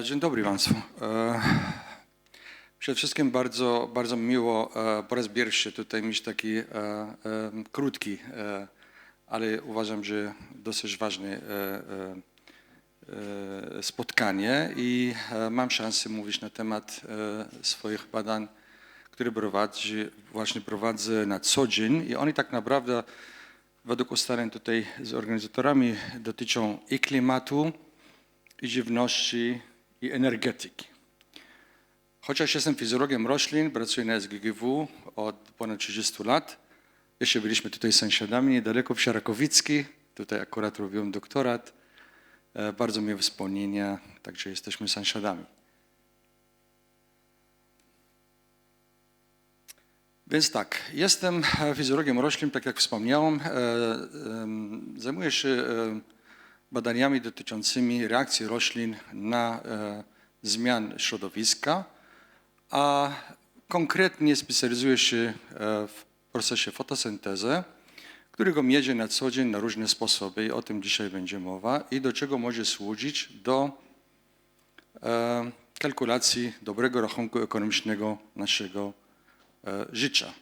E, Dzień dobry Państwu. E, Przede wszystkim bardzo, bardzo miło e, po raz pierwszy tutaj mieć taki krótki, ale uważam, że dosyć ważny spotkanie i mam szansę mówić na temat swoich badań, które prowadzi, właśnie prowadzę na co dzień i one tak naprawdę według ustaleń tutaj z organizatorami dotyczą i klimatu, i żywności, i energetyki. Chociaż jestem fizjologiem roślin, pracuję na SGGW od ponad 30 lat. Jeszcze byliśmy tutaj sąsiadami, niedaleko w Sierakowicki. Tutaj akurat robiłem doktorat. E, Bardzo miłe wspomnienia, także jesteśmy sąsiadami. Więc tak, jestem fizjologiem roślin, tak jak wspomniałem. E, Zajmuję się badaniami dotyczącymi reakcji roślin na e, zmian środowiska, a konkretnie specjalizuję się e, w procesie fotosyntezy, którego mierzę na co dzień na różne sposoby i o tym dzisiaj będzie mowa i do czego może służyć do e, kalkulacji dobrego rachunku ekonomicznego naszego życia.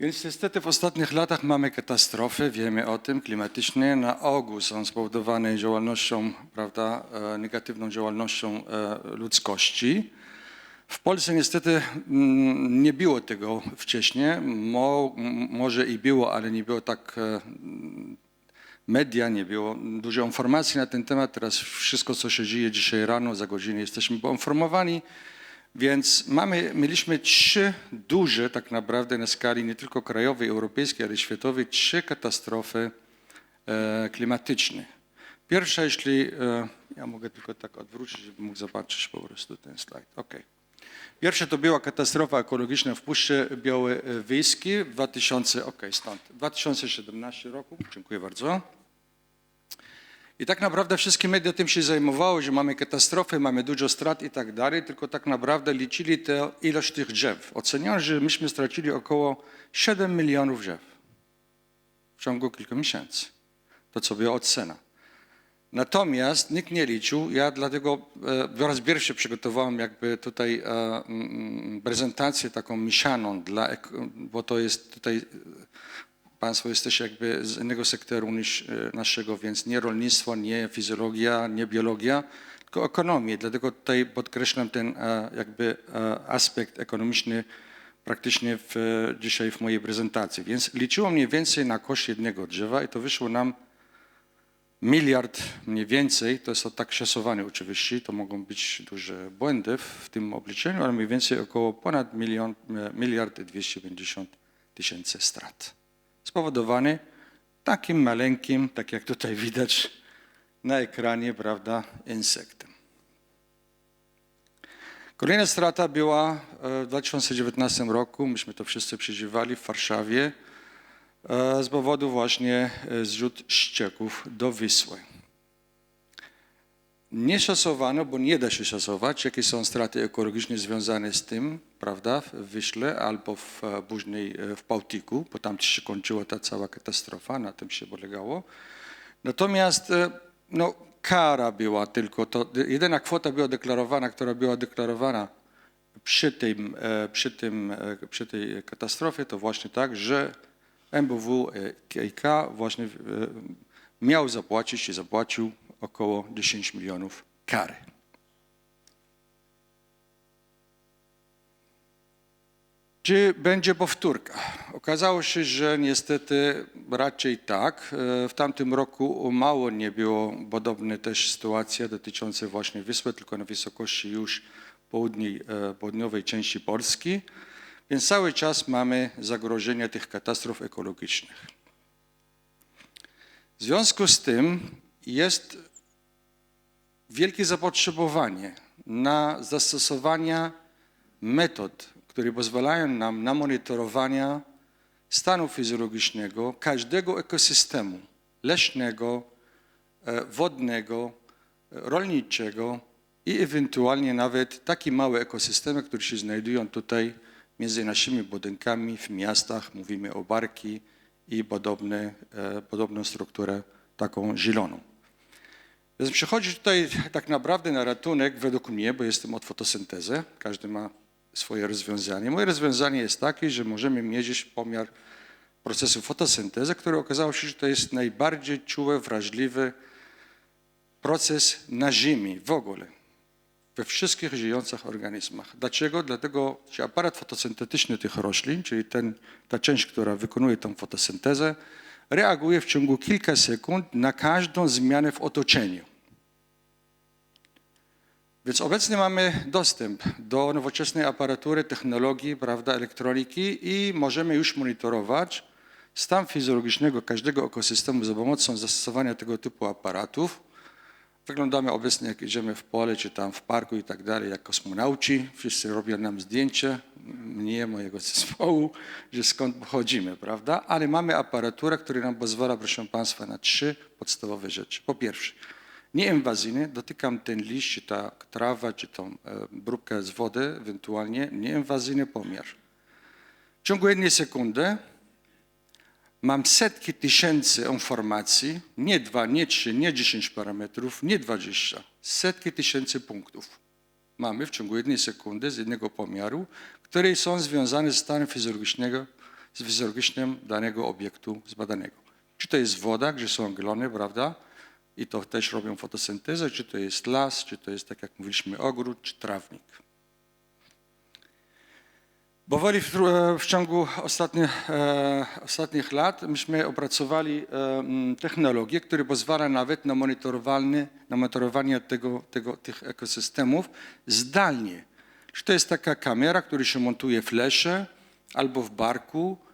Więc niestety w ostatnich latach mamy katastrofy, wiemy o tym, klimatyczne. Na ogół są spowodowane działalnością, prawda, e, negatywną działalnością e, ludzkości. W Polsce niestety mm, nie było tego wcześniej. Mo, może i było, ale nie było tak e, media, nie było dużo informacji na ten temat. Teraz wszystko, co się dzieje dzisiaj rano, za godzinę jesteśmy poinformowani. Więc mamy, mieliśmy trzy duże tak naprawdę na skali nie tylko krajowej, europejskiej, ale światowej, trzy katastrofy e, klimatyczne. Pierwsza, jeśli, e, ja mogę tylko tak odwrócić, żeby mógł zobaczyć po prostu ten slajd. Okay. Pierwsza to była katastrofa ekologiczna w Puszczy Białowieskiej w 2000, okay, stąd, 2017 roku. Dziękuję bardzo. I tak naprawdę wszystkie media tym się zajmowały, że mamy katastrofy, mamy dużo strat i tak dalej, tylko tak naprawdę liczyli tę ilość tych drzew. Oceniano, że myśmy stracili około 7 milionów drzew w ciągu kilku miesięcy. To co była ocena. Natomiast nikt nie liczył, ja dlatego e, po raz pierwszy przygotowałem jakby tutaj e, mm, prezentację taką mieszaną, dla, bo to jest tutaj Państwo jesteście jakby z innego sektoru niż e, naszego, więc nie rolnictwo, nie fizjologia, nie biologia, tylko ekonomię. Dlatego tutaj podkreślam ten e, jakby e, aspekt ekonomiczny praktycznie w, dzisiaj w mojej prezentacji. Więc liczyło mniej więcej na koszt jednego drzewa i to wyszło nam miliard mniej więcej, to jest to tak szacowane oczywiście, to mogą być duże błędy w tym obliczeniu, ale mniej więcej około ponad milion, miliard 250 tysięcy strat. Spowodowany takim maleńkim, tak jak tutaj widać na ekranie, prawda, insektem. Kolejna strata była e, w 2019 roku, myśmy to wszyscy przeżywali w Warszawie, e, z powodu właśnie e, zrzut ścieków do Wisły. Nie szacowano, bo nie da się szacować, jakie są straty ekologiczne związane z tym, prawda, w Wyśle albo w, e, później e, w Bałtyku, bo tam się kończyła ta cała katastrofa, na tym się polegało. Natomiast e, no, kara była tylko, to jedyna kwota była deklarowana, która była deklarowana przy, tym, przy, tym, przy tej katastrofie, to właśnie tak, że MBW e, i K właśnie miał zapłacić i zapłacił około 10 milionów kary. Czy będzie powtórka? Okazało się, że niestety raczej tak. E, W tamtym roku mało nie było podobne też sytuacja dotyczące właśnie Wyspy, tylko na wysokości już południej, e, południowej części Polski. Więc cały czas mamy zagrożenie tych katastrof ekologicznych. W związku z tym jest wielkie zapotrzebowanie na zastosowania metod, które pozwalają nam na monitorowanie stanu fizjologicznego każdego ekosystemu leśnego, e, wodnego, rolniczego i ewentualnie nawet takie małe ekosystemy, które się znajdują tutaj między naszymi budynkami w miastach. Mówimy o barki i podobne, e, podobną strukturę taką zieloną. Więc przychodzi tutaj tak naprawdę na ratunek, według mnie, bo jestem od fotosyntezę, każdy ma swoje rozwiązanie. Moje rozwiązanie jest takie, że możemy mierzyć pomiar procesu fotosyntezy, który okazało się, że to jest najbardziej czuły, wrażliwy proces na Ziemi w ogóle, we wszystkich żyjących organizmach. Dlaczego? Dlatego, że aparat fotosyntetyczny tych roślin, czyli ten, ta część, która wykonuje tą fotosyntezę, reaguje w ciągu kilka sekund na każdą zmianę w otoczeniu. Więc obecnie mamy dostęp do nowoczesnej aparatury, technologii, prawda, elektroniki i możemy już monitorować stan fizjologicznego każdego ekosystemu za pomocą zastosowania tego typu aparatów. Wyglądamy obecnie, jak idziemy w pole, czy tam w parku i tak dalej, jak kosmonauci. Wszyscy robią nam zdjęcie, mnie, mojego zespołu, że skąd pochodzimy, prawda? Ale mamy aparaturę, która nam pozwala, proszę Państwa, na trzy podstawowe rzeczy. Po pierwsze, nieinwazyjny, dotykam ten liść, czy ta trawa, czy tą e, bróbkę z wody, ewentualnie nieinwazyjny pomiar. W ciągu jednej sekundy mam setki tysięcy informacji, nie dwa, nie trzy, nie dziesięć parametrów, nie dwadzieścia, setki tysięcy punktów mamy w ciągu jednej sekundy z jednego pomiaru, które są związane z stanem fizjologicznego, z fizjologicznym danego obiektu zbadanego. Czy to jest woda, gdzie są glony, prawda? I to też robią fotosyntezę, czy to jest las, czy to jest, tak jak mówiliśmy, ogród, czy trawnik. Powoli w, w ciągu ostatnich, e, ostatnich lat myśmy opracowali e, technologię, która pozwala nawet na monitorowanie, na monitorowanie tego, tego, tych ekosystemów zdalnie. Czy to jest taka kamera, która się montuje w lesie albo w barku, e,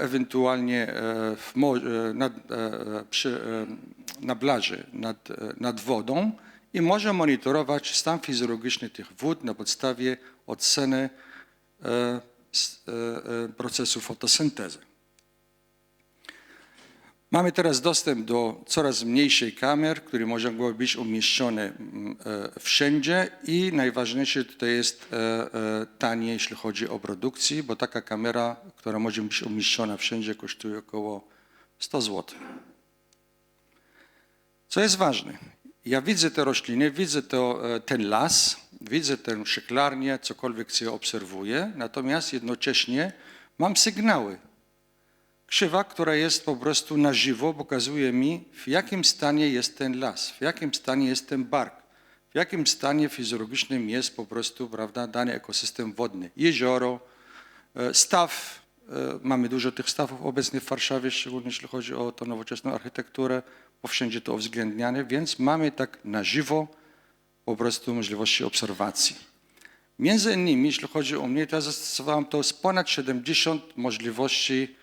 ewentualnie e, w, e, nad, e, przy, e, na plaży nad, e, nad wodą i może monitorować stan fizjologiczny tych wód na podstawie oceny e, e, e, procesu fotosyntezy. Mamy teraz dostęp do coraz mniejszej kamer, które mogą być umieszczone mm, e, wszędzie i najważniejsze tutaj jest e, e, tanie, jeśli chodzi o produkcję, bo taka kamera, która może być umieszczona wszędzie, kosztuje około 100 zł. Co jest ważne? Ja widzę te rośliny, widzę to, ten las, widzę tę szyklarnię, cokolwiek się obserwuję, natomiast jednocześnie mam sygnały. Krzywa, która jest po prostu na żywo, pokazuje mi, w jakim stanie jest ten las, w jakim stanie jest ten bark, w jakim stanie fizjologicznym jest po prostu prawda, dany ekosystem wodny. Jezioro, e, staw, e, mamy dużo tych stawów obecnie w Warszawie, szczególnie jeśli chodzi o tą nowoczesną architekturę, bo wszędzie to uwzględniane, więc mamy tak na żywo po prostu możliwości obserwacji. Między innymi, jeśli chodzi o mnie, to ja zastosowałem to z ponad 70 możliwości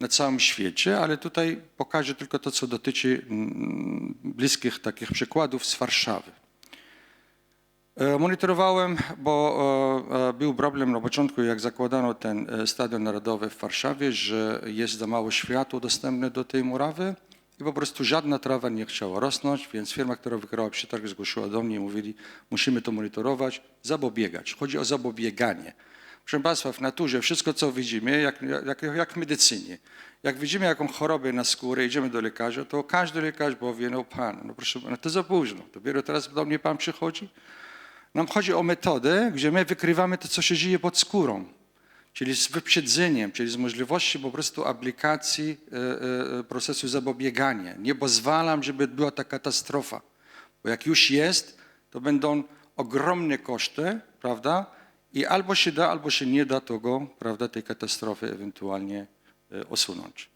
na całym świecie, ale tutaj pokażę tylko to, co dotyczy mm, bliskich takich przykładów z Warszawy. E, Monitorowałem, bo e, e, był problem na początku, jak zakładano ten stadion narodowy w Warszawie, że jest za mało światło dostępne do tej murawy i po prostu żadna trawa nie chciała rosnąć, więc firma, która wygrała przetarg, zgłosiła do mnie i mówili, musimy to monitorować, zapobiegać. Chodzi o zapobieganie. Proszę Państwa, w naturze wszystko, co widzimy, jak, jak, jak w medycynie, jak widzimy jaką chorobę na skórę, idziemy do lekarza, to każdy lekarz powie, no Pan, no proszę, no to za późno, dopiero teraz do mnie Pan przychodzi. Nam chodzi o metodę, gdzie my wykrywamy to, co się dzieje pod skórą, czyli z wyprzedzeniem, czyli z możliwości po prostu aplikacji e, e, procesu zapobiegania. Nie pozwalam, żeby była ta katastrofa, bo jak już jest, to będą ogromne koszty, prawda? I albo się da, albo się nie da tego, prawda, tej katastrofy ewentualnie e, usunąć.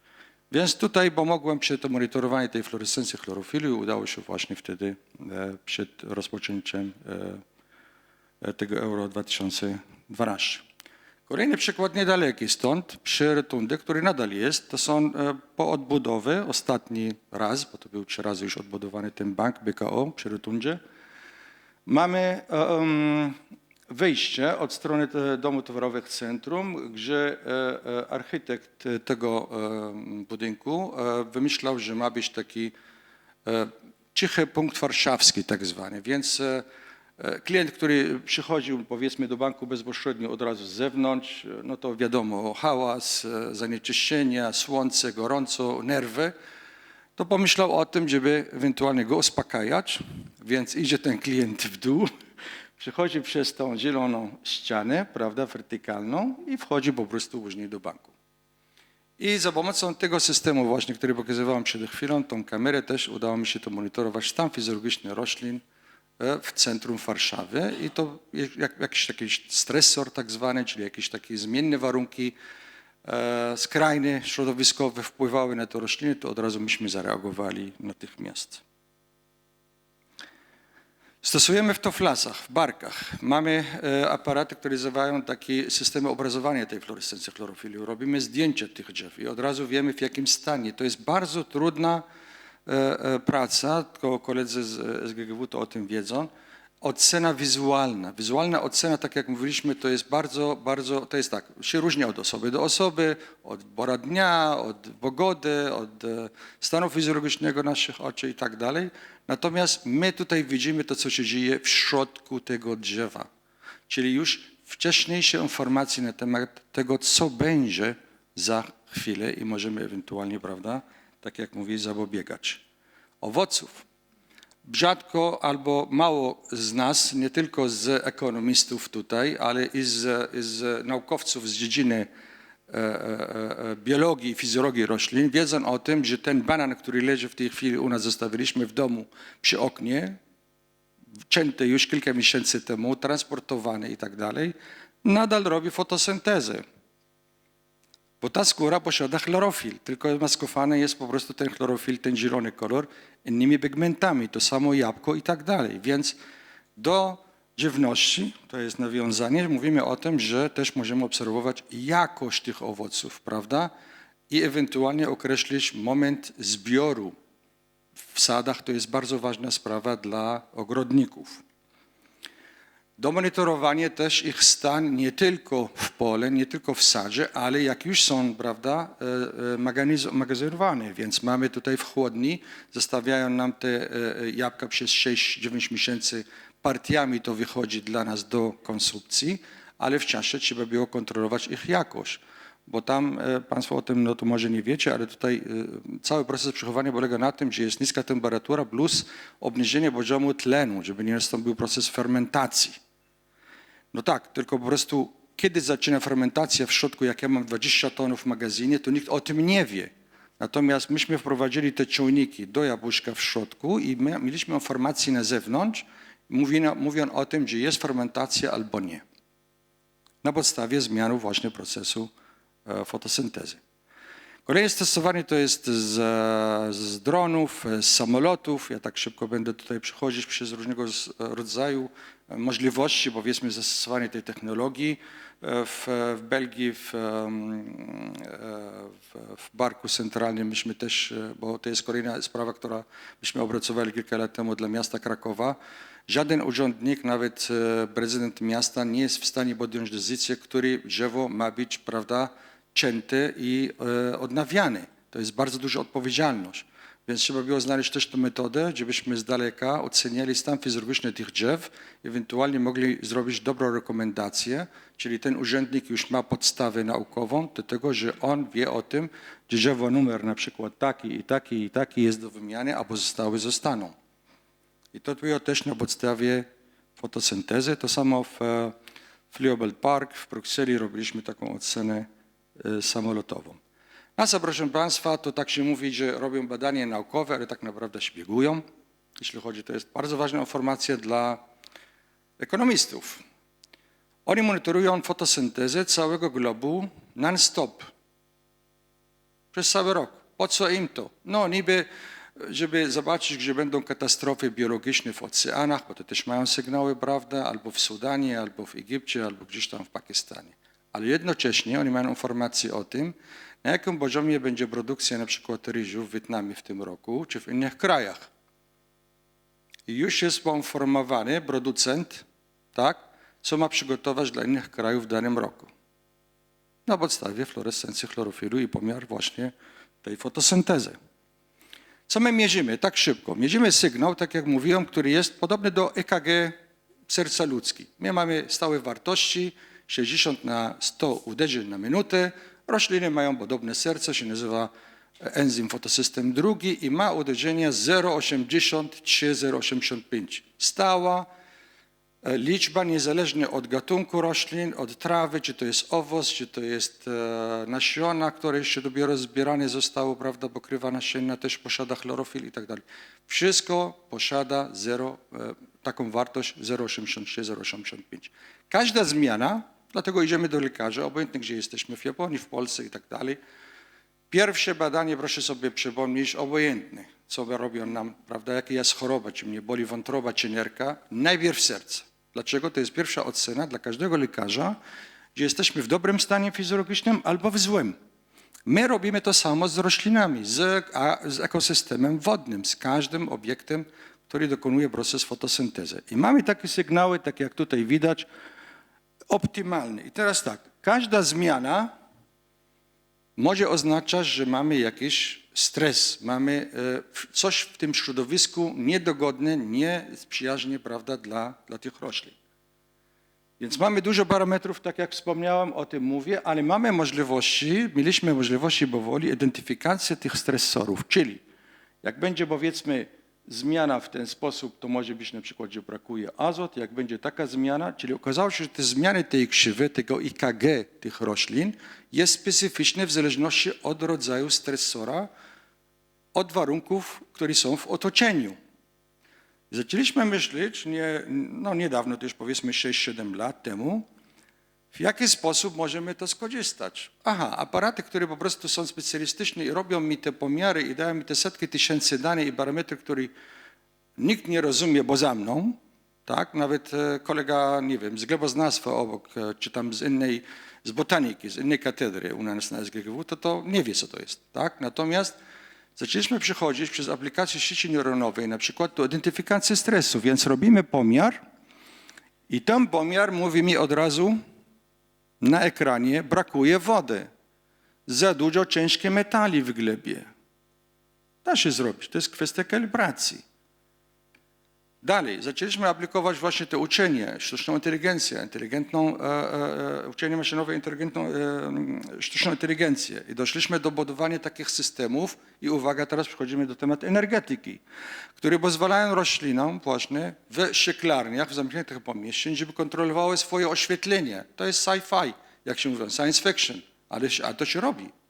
Więc tutaj pomogłem przy to monitorowanie tej fluorescencji chlorofili udało się właśnie wtedy e, przed rozpoczęciem e, tego Euro 2012. Kolejny przykład niedaleki stąd, przy Rotundy, który nadal jest, to są e, po odbudowie, ostatni raz, bo to był trzy razy już odbudowany ten bank BKO przy Rotundzie, mamy e, em, wejście od strony Domu Towarowych Centrum, gdzie e, e, architekt tego e, budynku wymyślał, że ma być taki cichy punkt warszawski tak zwany, więc klient, który przychodził powiedzmy do banku bezpośrednio od razu z zewnątrz, no to wiadomo, hałas, zanieczyszczenia, słońce, gorąco, nerwy. to pomyślał o tym, żeby ewentualnie go uspokajać, więc idzie ten klient w dół, przechodzi przez tą zieloną ścianę, prawda, wertykalną i wchodzi po prostu później do banku. I za pomocą tego systemu właśnie, który pokazywałem przed chwilą, tą kamerę też udało mi się to monitorować stan fizjologiczny roślin e, w centrum Warszawy i to jak, jakiś taki stresor tak zwany, czyli jakieś takie zmienne warunki e, skrajne, środowiskowe wpływały na te rośliny, to od razu myśmy zareagowali natychmiast. Stosujemy w to w barkach. Mamy e, aparaty, które zawierają takie systemy obrazowania tej fluorescencji chlorofilii. Robimy zdjęcia tych drzew i od razu wiemy w jakim stanie. To jest bardzo trudna e, e, praca, tylko koledzy z SGGW to o tym wiedzą. Ocena wizualna. Wizualna ocena, tak jak mówiliśmy, to jest bardzo, bardzo, to jest tak, się różni od osoby do osoby, od pora dnia, od pogody, od e, stanu fizjologicznego naszych oczu i tak dalej. Natomiast my tutaj widzimy to, co się dzieje w środku tego drzewa. Czyli już wcześniejsze informacje na temat tego, co będzie za chwilę i możemy ewentualnie, prawda, tak jak mówię, zapobiegać. Owoców rzadko albo mało z nas, nie tylko z ekonomistów tutaj, ale i z, z naukowców z dziedziny e, e, e, biologii i fizjologii roślin, wiedzą o tym, że ten banan, który leży w tej chwili u nas, zostawiliśmy w domu przy oknie, cięty już kilka miesięcy temu, transportowany i tak dalej, nadal robi fotosyntezę. Bo ta skóra posiada chlorofil, tylko maskowany jest po prostu ten chlorofil, ten zielony kolor, innymi pigmentami, to samo jabłko i tak dalej. Więc do żywności, to jest nawiązanie, mówimy o tym, że też możemy obserwować jakość tych owoców, prawda? I ewentualnie określić moment zbioru w sadach. To jest bardzo ważna sprawa dla ogrodników. Do monitorowania też ich stan nie tylko w pole, nie tylko w sadzie, ale jak już są, prawda, e, e, magazynowane, więc mamy tutaj w chłodni, zostawiają nam te e, jabłka przez 6-9 miesięcy partiami, to wychodzi dla nas do konsumpcji, ale w czasie trzeba było kontrolować ich jakość. Bo tam Państwo o tym no to może nie wiecie, ale tutaj cały proces przechowania polega na tym, że jest niska temperatura plus obniżenie poziomu tlenu, żeby nie nastąpił proces fermentacji. No tak, tylko po prostu kiedy zaczyna fermentacja w środku, jak ja mam 20 tonów w magazynie, to nikt o tym nie wie. Natomiast myśmy wprowadzili te czujniki do jabłuszka w środku i my mieliśmy informacje na zewnątrz, mówiąc o tym, że jest fermentacja albo nie. Na podstawie zmiany właśnie procesu e, fotosyntezy. Kolejne stosowanie to jest z, z, dronów, z samolotów. Ja tak szybko będę tutaj przechodzić przez różnego rodzaju możliwości, powiedzmy, zastosowania tej technologii. W, w Belgii, w, w, w Barku Centralnym myśmy też, bo to jest kolejna sprawa, która myśmy opracowali kilka lat temu dla miasta Krakowa. Żaden urzędnik, nawet e, prezydent miasta nie jest w stanie podjąć decyzję, który drzewo ma być, prawda, cięty i e, odnawiany. To jest bardzo duża odpowiedzialność. Więc trzeba było znaleźć też tę metodę, żebyśmy z daleka oceniali stan fizjologiczny tych drzew, ewentualnie mogli zrobić dobrą rekomendację, czyli ten urzędnik już ma podstawę naukową do tego, że on wie o tym, że drzewo numer na przykład taki i taki i taki jest do wymiany, a pozostałe zostaną. I to było też na podstawie fotosyntezy. To samo w, w Leobel Park w Brukseli robiliśmy taką ocenę samolotową. NASA, proszę Państwa, to tak się mówi, że robią badania naukowe, ale tak naprawdę śpiegują. Jeśli chodzi, to jest bardzo ważna informacja dla ekonomistów. Oni monitorują fotosyntezę całego globu non-stop. Przez cały rok. Po co im to? No niby, żeby zobaczyć, gdzie będą katastrofy biologiczne w oceanach, bo to też mają sygnały, prawda, albo w Sudanie, albo w Egipcie, albo gdzieś tam w Pakistanie. Ale jednocześnie oni mają informacje o tym, na jakim poziomie będzie produkcja na przykład ryżu w Wietnamie w tym roku, czy w innych krajach. I już jest poinformowany producent, tak, co ma przygotować dla innych krajów w danym roku. Na podstawie fluorescencji chlorofilu i pomiar właśnie tej fotosyntezy. Co my mierzymy tak szybko? Mierzymy sygnał, tak jak mówiłem, który jest podobny do EKG serca ludzki. My mamy stałe wartości 60 na 100 uderzeń na minutę, Rośliny mają podobne serce, się nazywa enzym fotosystem drugi i ma uderzenie 0,83-0,85. Stała e, liczba niezależnie od gatunku roślin, od trawy, czy to jest owoc, czy to jest e, nasiona, które jeszcze dopiero zbierane zostało, prawda, pokrywa nasienna też posiada chlorofil i tak dalej. Wszystko posiada 0, e, taką wartość 0,83-0,85. Każda zmiana, dlatego idziemy do lekarza, obojętnie gdzie jesteśmy, w Japonii, w Polsce i tak dalej, Pierwsze badanie, proszę sobie przypomnieć, obojętne, co robią nam, prawda, jaka jest choroba, czy mnie boli wątroba, czy nerka, najpierw serce. Dlaczego? To jest pierwsza ocena dla każdego lekarza, gdzie jesteśmy w dobrym stanie fizjologicznym albo w złym. My robimy to samo z roślinami, z, a, z ekosystemem wodnym, z każdym obiektem, który dokonuje proces fotosyntezy. I mamy takie sygnały, tak jak tutaj widać, optymalne. I teraz tak, każda zmiana może oznaczać, że mamy jakiś stres, mamy e, coś w tym środowisku niedogodne, niesprzyjaźnie prawda, dla, dla tych roślin. Więc mamy dużo parametrów, tak jak wspomniałem, o tym mówię, ale mamy możliwości, mieliśmy możliwości powoli identyfikacji tych stresorów, czyli jak będzie powiedzmy zmiana w ten sposób, to może być na przykład, że brakuje azot, jak będzie taka zmiana, czyli okazało się, że te zmiany tej krzywy, tego IKG tych roślin jest specyficzne w zależności od rodzaju stresora, od warunków, które są w otoczeniu. Zaczęliśmy myśleć, nie, no niedawno, to już powiedzmy 6-7 lat temu, w jaki sposób możemy to skorzystać. Aha, aparaty, które po prostu są specjalistyczne i robią mi te pomiary i dają mi te setki tysięcy danych i parametry, które nikt nie rozumie poza mną, tak? Nawet e, kolega, nie wiem, z gleboznawstwa obok, e, czy tam z innej, z botaniki, z innej katedry u nas na SGGW, to to nie wie, co to jest, tak? Natomiast zaczęliśmy przychodzić przez aplikację sieci neuronowej, na przykład do identyfikacji stresu, więc robimy pomiar i ten pomiar mówi mi od razu na ekranie, brakuje wody, za dużo ciężkie metali w glebie. Da się zrobić, to jest kwestia kalibracji. Dalej, zaczęliśmy aplikować właśnie te uczenie, sztuczną inteligencję, inteligentną, e, e, e, uczenie maszynowe, inteligentną, e, mm, sztuczną inteligencję. I doszliśmy do budowania takich systemów i uwaga, teraz przechodzimy do tematu energetyki, które pozwalają roślinom właśnie w szklarniach, w zamkniętych pomieszczeniach, żeby kontrolowały swoje oświetlenie. To jest sci-fi, jak się mówi, science fiction, ale się- a to się robi.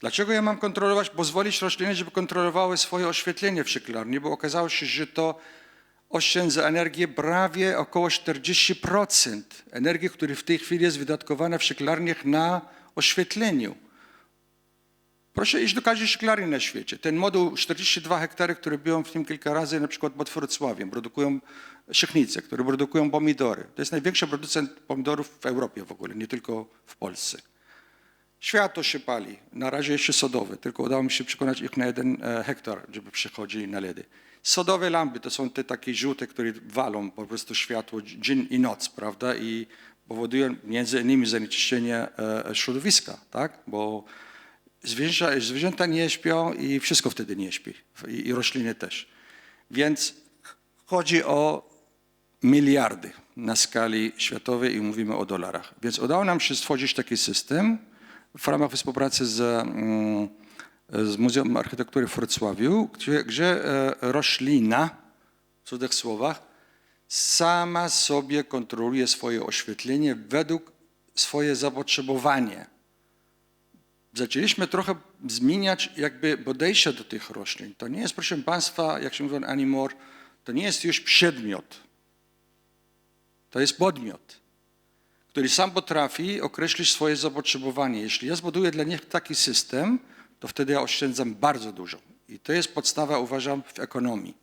Dlaczego ja mam kontrolować, pozwolić roślinie, żeby kontrolowały swoje oświetlenie w szklarni? Bo okazało się, że to oszczędza energię prawie około 40% energii, która w tej chwili jest wydatkowana w szklarniach na oświetleniu. Proszę iść do każdej szklarni na świecie. Ten moduł 42 hektary, który byłem w tym kilka razy, na przykład pod Wrocławiem, produkują siechnice, które produkują pomidory. To jest największy producent pomidorów w Europie w ogóle, nie tylko w Polsce. Światło się pali, na razie jeszcze sodowe, tylko udało mi się przekonać ich na jeden e, hektar, żeby przychodzili na LEDy. Sodowe lampy to są te takie żółte, które walą po prostu światło dzień i noc, prawda? I powodują między innymi zanieczyszczenie e, środowiska, tak? Bo zwierzęta, zwierzęta nie śpią i wszystko wtedy nie śpi, i, i rośliny też. Więc chodzi o miliardy na skali światowej i mówimy o dolarach. Więc udało nam się stworzyć taki system w ramach współpracy z, mm, z Muzeum Architektury w Wrocławiu, gdzie, gdzie e, roślina, w cudzych słowach, sama sobie kontroluje swoje oświetlenie według swoje zapotrzebowanie. Zaczęliśmy trochę zmieniać jakby podejście do tych roślin. To nie jest, proszę Państwa, jak się mówi anymore, to nie jest już przedmiot. To jest podmiot, który sam potrafi określić swoje zapotrzebowanie. Jeśli ja zbuduję dla nich taki system, to wtedy ja oszczędzam bardzo dużo. I to jest podstawa, uważam, w ekonomii.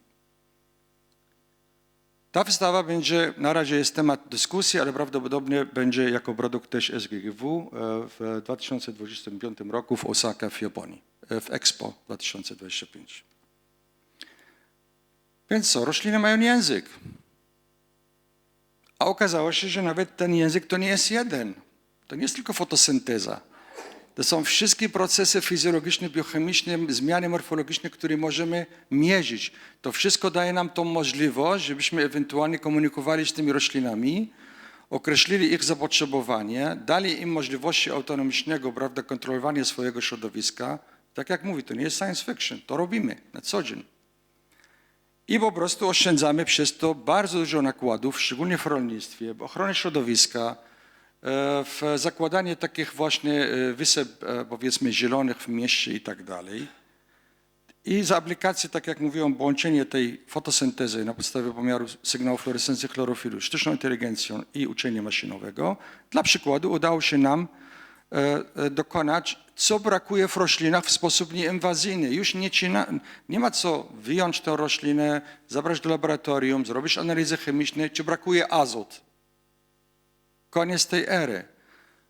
Ta wystawa będzie, na razie jest temat dyskusji, ale prawdopodobnie będzie jako produkt też SGGW e, w 2025 roku w Osaka w Japonii, e, w Expo 2025. Więc co, rośliny mają język. A okazało się, że nawet ten język to nie jest jeden. To nie jest tylko fotosynteza. To są wszystkie procesy fizjologiczne, biochemiczne, zmiany morfologiczne, które możemy mierzyć. To wszystko daje nam tą możliwość, żebyśmy ewentualnie komunikowali z tymi roślinami, określili ich zapotrzebowanie, dali im możliwości autonomicznego prawda, kontrolowania swojego środowiska, Tak jak mówi, to nie jest science fiction, to robimy na co dzień. I po prostu oszczędzamy przez to bardzo dużo nakładów, szczególnie w rolnictwie, w ochronie środowiska, e, w zakładanie takich właśnie e, wysep, e, powiedzmy, zielonych w mieście i tak dalej. I za aplikację, tak jak mówiłem, połączenie tej fotosyntezy na podstawie pomiaru sygnału fluorescencji chlorofilu, sztuczną inteligencją i uczenia maszynowego, dla przykładu udało się nam dokonać, co brakuje w roślinach w sposób nieinwazyjny. Już nie, nie ma co wyjąć tę roślinę, zabrać do laboratorium, zrobić analizy chemiczne, czy brakuje azot. Koniec tej ery.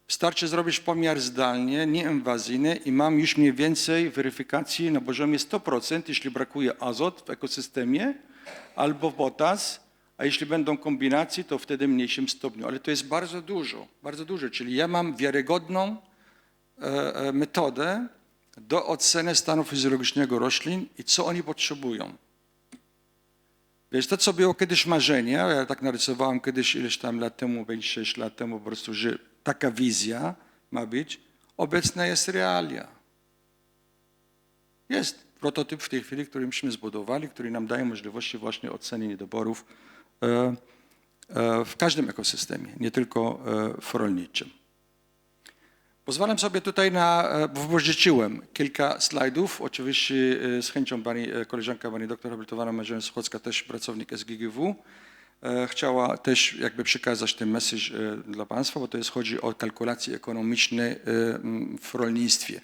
Wystarczy zrobić pomiar zdalnie, nieinwazyjny i mam już mniej więcej weryfikacji na poziomie 100%, jeśli brakuje azot w ekosystemie albo potas, a jeśli będą kombinacje, to wtedy w mniejszym stopniu. Ale to jest bardzo dużo, bardzo dużo. Czyli ja mam wiarygodną metodę do oceny stanu fizjologicznego roślin i co oni potrzebują. Wiesz, to co było kiedyś marzenie, ja tak narysowałem kiedyś ileś tam lat temu, 5-6 lat temu po prostu, że taka wizja ma być, obecna jest realia. Jest prototyp w tej chwili, który myśmy zbudowali, który nam daje możliwości właśnie oceny niedoborów e, e, w każdym ekosystemie, nie tylko e, w rolniczym. Pozwalam sobie tutaj na, e, wypożyczyłem kilka slajdów. Oczywiście e, z chęcią pani e, koleżanka, pani doktor habilitowana Marzena Suchocka, też pracownik SGGW, chciała też jakby przekazać ten message dla państwa, bo to jest chodzi o kalkulacje ekonomiczne w rolnictwie.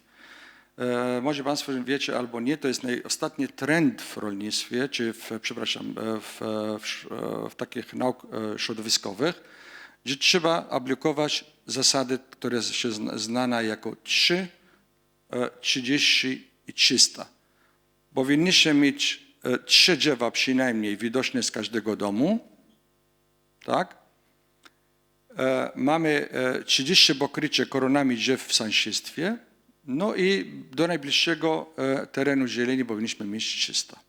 Może Państwo wiecie albo nie, to jest ostatni trend w rolnictwie, czy w, przepraszam, w, w, w takich nauk środowiskowych, gdzie trzeba aplikować zasady, które się zna- znana jako 3, e, 30 i 300. Powinniście mieć e, trzy drzewa przynajmniej widoczne z każdego domu, tak? E, Mamy e, 30 pokrycie koronami drzew w sąsiedztwie, no i do najbliższego e, terenu zieleni powinniśmy mieć 300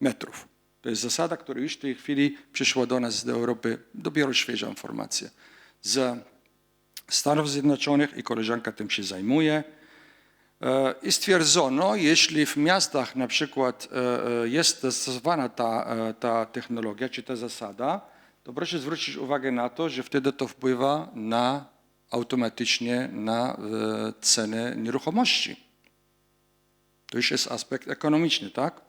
metrów. To jest zasada, która już w tej chwili przyszła do nas z Europy, dopiero świeża informacja. Z Stanów Zjednoczonych i koleżanka tym się zajmuje. E, I stwierdzono, jeśli w miastach na przykład e, e, jest stosowana ta, ta technologia czy ta zasada, to proszę zwrócić uwagę na to, że wtedy to wpływa na automatycznie na cenę nieruchomości. To już jest aspekt ekonomiczny, tak?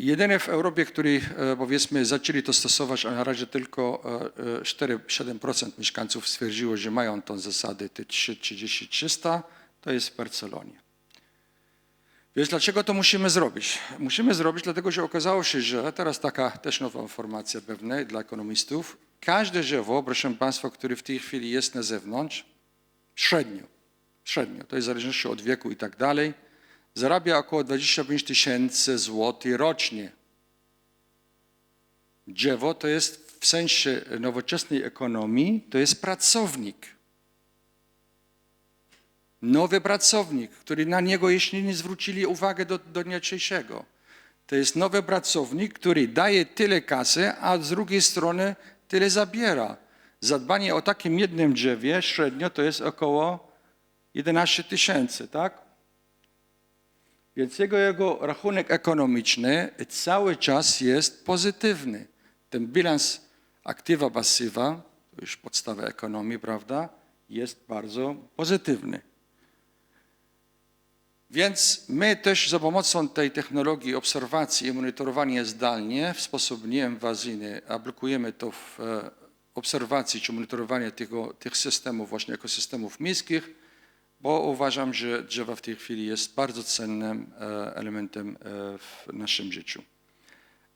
Jedyne w Europie, który e, powiedzmy zaczęli to stosować, a na razie tylko e, e, 4-7% mieszkańców stwierdziło, że mają tą zasadę te 30-300, to jest w Barcelonie. Więc dlaczego to musimy zrobić? Musimy zrobić dlatego, że okazało się, że teraz taka też nowa informacja pewna dla ekonomistów. Każde drzewo, proszę Państwa, które w tej chwili jest na zewnątrz, średnio, średnio, to jest w zależności od wieku i tak dalej, zarabia około 25 tysięcy złotych rocznie. Drzewo to jest w sensie nowoczesnej ekonomii, to jest pracownik. Nowy pracownik, który na niego, jeśli nie zwrócili uwagę do, do dnia dzisiejszego. To jest nowy pracownik, który daje tyle kasy, a z drugiej strony tyle zabiera. Zadbanie o takim jednym drzewie średnio to jest około 11 tysięcy, tak? Więc jego, jego rachunek ekonomiczny cały czas jest pozytywny. Ten bilans aktywa pasywa, to już podstawa ekonomii, prawda, jest bardzo pozytywny. Więc my też za pomocą tej technologii obserwacji i monitorowania zdalnie w sposób nieinwazyjny aplikujemy to w e, obserwacji czy monitorowanie tego, tych systemów, właśnie ekosystemów miejskich, bo uważam, że drzewa w tej chwili jest bardzo cennym e, elementem e, w naszym życiu.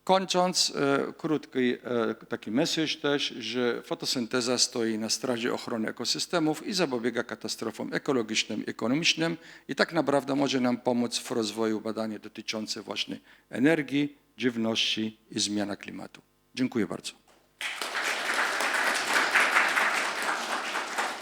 Kończąc, e, krótki taki message też, że fotosynteza stoi na straży ochrony ekosystemów i zapobiega katastrofom ekologicznym ekonomicznym i tak naprawdę może nam pomóc w rozwoju badań dotyczących właśnie energii, żywności i zmiany klimatu. Dziękuję bardzo.